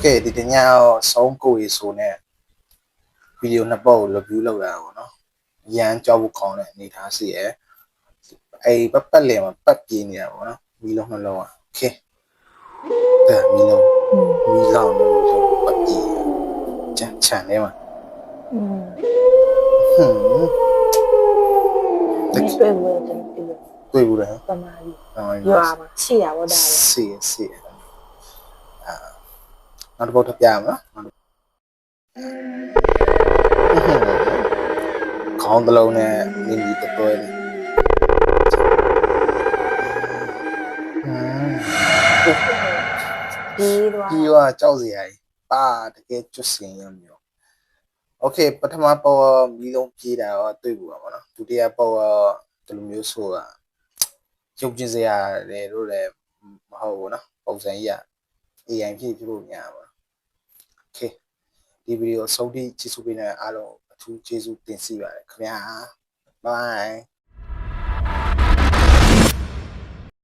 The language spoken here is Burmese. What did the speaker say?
เคဒီတညတော့ဆုံးကိုရေဆိုနဲ့ဗီဒီယိုနှစ်ပုတ်ကို review လုပ်ရတာပေါ့နော်ရန်ကြောက်ဖို့ခေါင်းတဲ့အနေထားစီရယ်အဲ့ပတ်ပတ်လည်မှာပတ်ပြေးနေတာပေါ့နော်မီလုံးနှလုံးอ่ะโอเคဒါမီလုံး อืม မီလောင်လို့ပတ်ပြေးချန်ချန်ထဲမှာ อืม ဟွန်း ဒီတွေ့ဝင်တယ်ဒီလို တွေ့ဘူးလား ပမာကြီး ဟော ရွာမှာရှိရပါတော့ဒါလေ စီစီအာ နောက်တစ်ပုတ်ထပ်ပြရမလားနောက်တစ်ပုတ်ခေါင်းတစ်လုံးနဲ့နင်းပြီးတပွဲနေอืม ဒီတော့ ပြီးတော့ကြောက်စရာကြီးပါတကယ်ကျွတ်စင်ရမျိုးโอเคပထမပေါ်မီလုံးပြေးတာတော့တွေ့ဘူးပါဗောနော်ဒုတိယပေါ်ဒီလိုမျိုးဆိုတာရုပ်ကျင်စရာလေလို့လည်းမဟုတ်ဘူးနော်ပုံစံကြီးက AI ဖြစ်ဖြစ်လို့ညာပါ Okay ဒီဗီဒီယိုဆုံးထိကျေးဇူးပေးတဲ့အားလုံးအထူးကျေးဇူးတင်ရှိပါတယ်ခင်ဗျာ Bye